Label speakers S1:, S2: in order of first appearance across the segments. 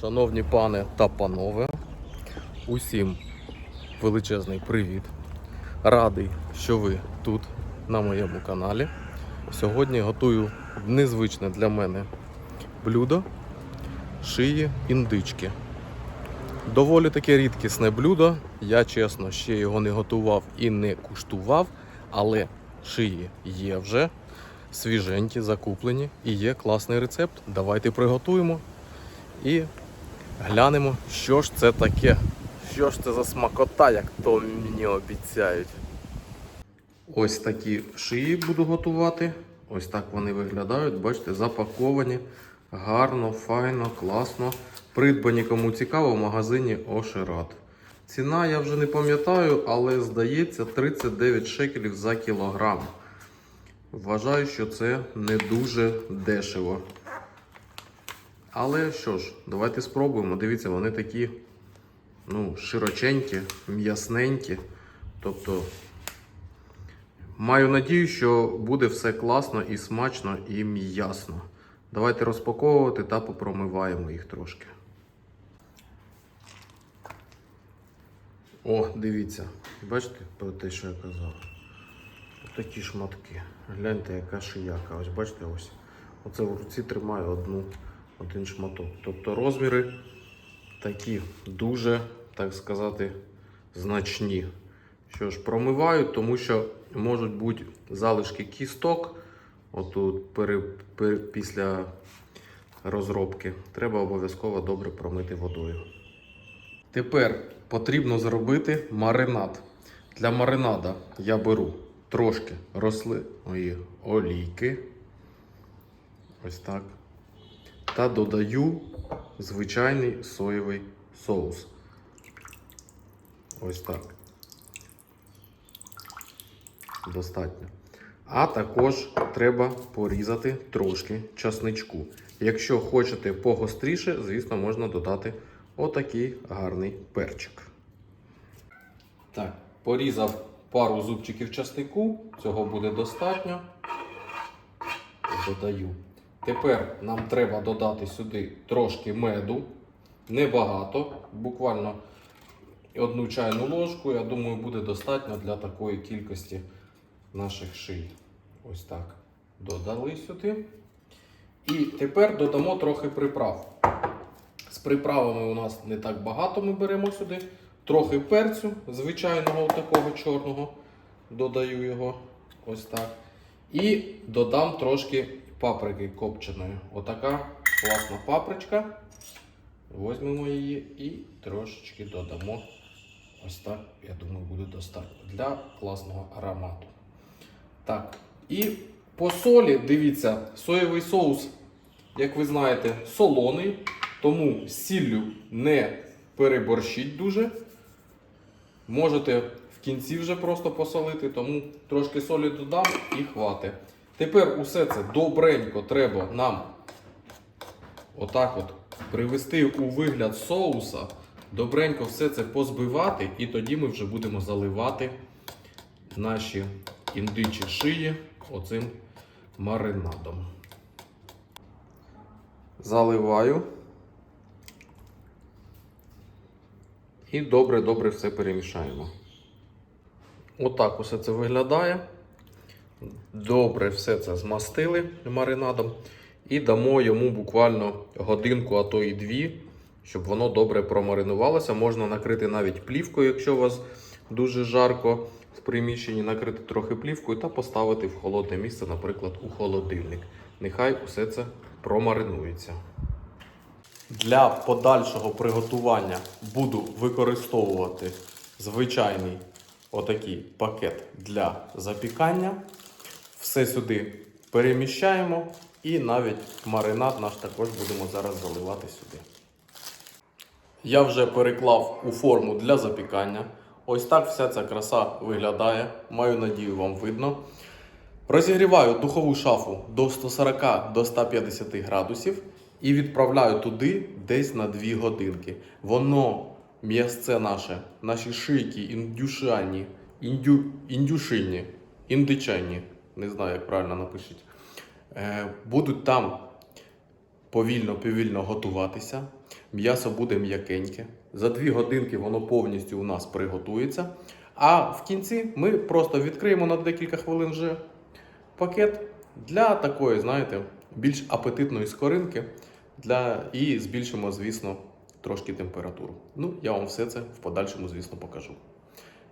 S1: Шановні пани та панове, усім величезний привіт. Радий, що ви тут на моєму каналі. Сьогодні готую незвичне для мене блюдо шиї індички. Доволі таке рідкісне блюдо. Я чесно ще його не готував і не куштував, але шиї є вже свіженькі, закуплені і є класний рецепт. Давайте приготуємо і глянемо, що ж це таке. Що ж це за смакота, як то мені обіцяють. Ось такі шиї буду готувати. Ось так вони виглядають. Бачите, запаковані. Гарно, файно, класно. Придбані кому цікаво в магазині Ошерат. Ціна я вже не пам'ятаю, але здається 39 шекелів за кілограм. Вважаю, що це не дуже дешево. Але що ж, давайте спробуємо. Дивіться, вони такі ну, широченькі, м'ясненькі. Тобто, маю надію, що буде все класно і смачно і м'ясно. Давайте розпаковувати та попромиваємо їх трошки. О, дивіться. Бачите про те, що я казав? Такі шматки. Гляньте, яка шияка. Ось бачите, ось. Оце в руці тримаю одну, один шматок. Тобто розміри такі дуже, так сказати, значні. Що ж, промиваю, тому що можуть бути залишки кісток. Отут пере, пере, після розробки. Треба обов'язково добре промити водою. Тепер потрібно зробити маринад. Для маринада я беру трошки рослинної олійки. Ось так. Та додаю звичайний соєвий соус. Ось так. Достатньо. А також треба порізати трошки часничку. Якщо хочете погостріше, звісно, можна додати отакий гарний перчик. Так, порізав пару зубчиків часнику, цього буде достатньо. Додаю. Тепер нам треба додати сюди трошки меду. Небагато, буквально одну чайну ложку, я думаю, буде достатньо для такої кількості наших ший. Ось так. Додали сюди. І тепер додамо трохи приправ. З приправами у нас не так багато ми беремо сюди. Трохи перцю, звичайного такого чорного. Додаю його ось так. І додам трошки паприки копченої. Отака класна папричка. Возьмемо її і трошечки додамо. Ось так, я думаю, буде достатньо для класного аромату. Так, і по солі, дивіться, соєвий соус, як ви знаєте, солоний, тому сіллю не переборщіть дуже. Можете в кінці вже просто посолити, тому трошки солі додам і хватить. Тепер усе це добренько треба нам отак от привести у вигляд соуса. Добренько все це позбивати, і тоді ми вже будемо заливати наші індичі шиї оцим маринадом. Заливаю. І добре-добре все перемішаємо. Отак усе це виглядає. Добре все це змастили маринадом. І дамо йому буквально годинку, а то і дві, щоб воно добре промаринувалося. Можна накрити навіть плівкою, якщо у вас дуже жарко в приміщенні, накрити трохи плівкою та поставити в холодне місце, наприклад, у холодильник. Нехай усе це промаринується. Для подальшого приготування буду використовувати звичайний отакий пакет для запікання. Все сюди переміщаємо і навіть маринад наш також будемо зараз заливати сюди. Я вже переклав у форму для запікання. Ось так вся ця краса виглядає. Маю надію, вам видно. Розігріваю духову шафу до 140 до 150 градусів і відправляю туди десь на 2 годинки. Воно, м'ясце наше, наші шийки, індюшані, індю, індюшині, індичані, не знаю, як правильно напишіть, е, будуть там повільно-повільно готуватися. М'ясо буде м'якеньке. За 2 годинки воно повністю у нас приготується. А в кінці ми просто відкриємо на декілька хвилин вже пакет для такої, знаєте, більш апетитної скоринки для... і збільшимо, звісно, трошки температуру. Ну, я вам все це в подальшому, звісно, покажу.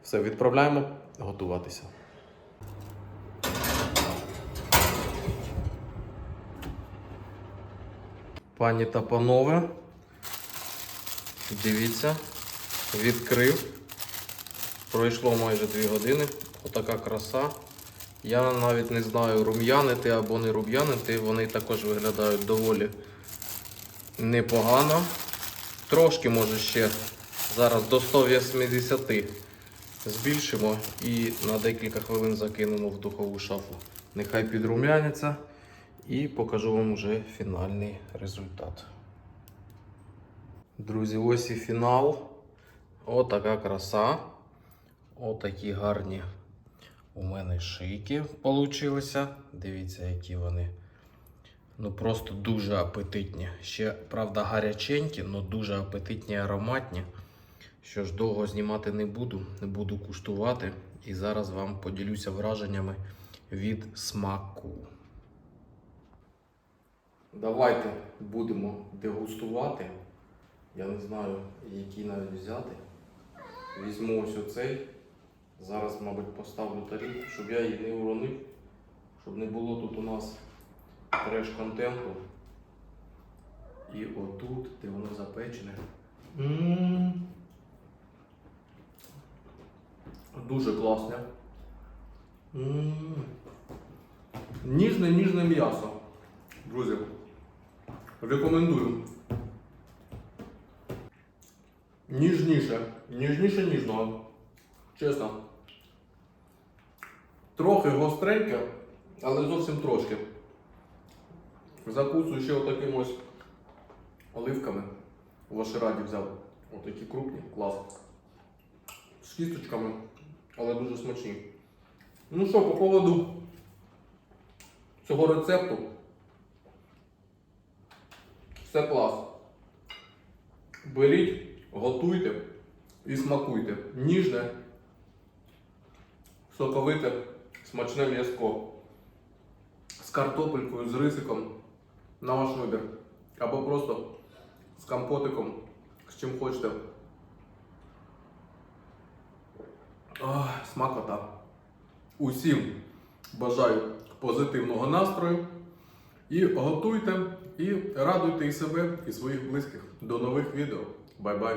S1: Все, відправляємо готуватися. Пані та панове, дивіться, відкрив. Пройшло майже 2 години. Отака краса. Я навіть не знаю, рум'янити або не рум'янити. Вони також виглядають доволі непогано. Трошки може ще зараз до 180 збільшимо і на декілька хвилин закинемо в духову шафу. Нехай підрум'яняться і покажу вам вже фінальний результат. Друзі, ось і фінал. Отака краса. Отакі гарні у мене шийки получилися. Дивіться, які вони. Ну просто дуже апетитні. Ще, правда, гаряченькі, але дуже апетитні, ароматні. Що ж, довго знімати не буду, не буду куштувати. І зараз вам поділюся враженнями від смаку. Давайте будемо дегустувати. Я не знаю, який навіть взяти. Візьму ось оцей. Зараз, мабуть, поставлю тарілку, щоб я її не уронив, щоб не було тут у нас треш-контенту. І отут, де воно запечене. М. Дуже класне. М. Ніжне, ніжне м'ясо. Друзі, рекомендую. Ніжніше. Ніжніше ніжного. Чесно. Трохи гостреньке, але зовсім трошки. Закусую ще отаким ось оливками. В Ашираді взяв. Отакі крупні, клас. З кісточками, але дуже смачні. Ну що, по поводу цього рецепту. Все клас. Беріть, готуйте і смакуйте. Ніжне, соковите, смачне м'язко. З картопелькою, з рисиком на ваш вибір. Або просто з компотиком, з чим хочете. Смакота. Усім бажаю позитивного настрою. І готуйте, і радуйте і себе, і своїх близьких. До нових відео. Бай-бай!